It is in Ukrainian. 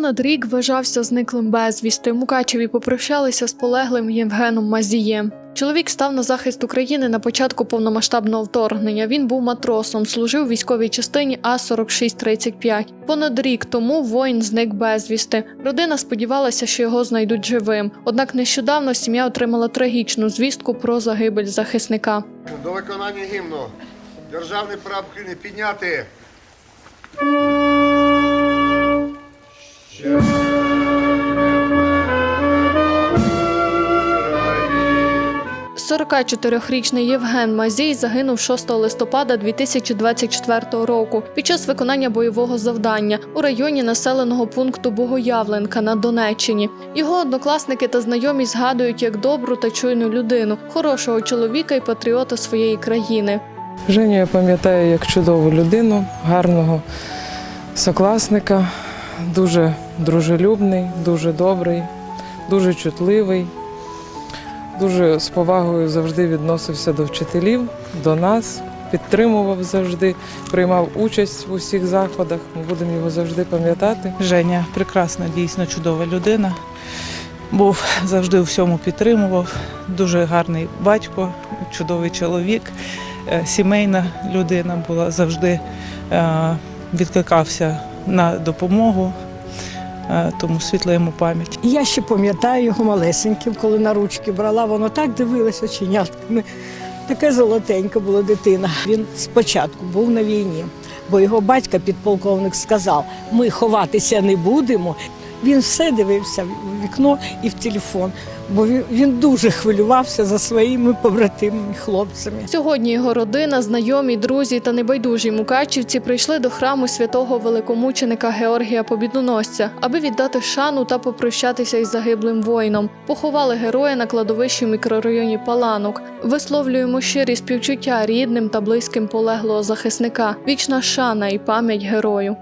понад рік вважався зниклим безвісти. Мукачеві попрощалися з полеглим Євгеном Мазієм. Чоловік став на захист України на початку повномасштабного вторгнення. Він був матросом, служив у військовій частині А 4635 Понад рік тому воїн зник безвісти. Родина сподівалася, що його знайдуть живим. Однак нещодавно сім'я отримала трагічну звістку про загибель захисника. До виконання гімну. Державний прав України підняти. 44-річний Євген Мазій загинув 6 листопада 2024 року під час виконання бойового завдання у районі населеного пункту Богоявленка на Донеччині. Його однокласники та знайомі згадують як добру та чуйну людину, хорошого чоловіка і патріота своєї країни. Женю я пам'ятаю як чудову людину, гарного сокласника, дуже дружелюбний, дуже добрий, дуже чутливий, дуже з повагою завжди відносився до вчителів, до нас, підтримував завжди, приймав участь в усіх заходах. Ми будемо його завжди пам'ятати. Женя прекрасна, дійсно чудова людина. Був завжди у всьому підтримував. Дуже гарний батько, чудовий чоловік, е, сімейна людина була завжди е, відкликався на допомогу, тому світла йому пам'ять. Я ще пам'ятаю його малесеньким, коли на ручки брала, воно так дивилося оченятками. Таке золотенька була дитина. Він спочатку був на війні, бо його батька, підполковник, сказав: ми ховатися не будемо. Він все дивився в вікно і в телефон, бо він, дуже хвилювався за своїми побратимами, хлопцями. Сьогодні його родина, знайомі, друзі та небайдужі мукачівці прийшли до храму святого великомученика Георгія Побідоносця, аби віддати шану та попрощатися із загиблим воїном. Поховали героя на кладовищі в мікрорайоні Паланок. Висловлюємо щирі співчуття рідним та близьким полеглого захисника. Вічна шана і пам'ять герою.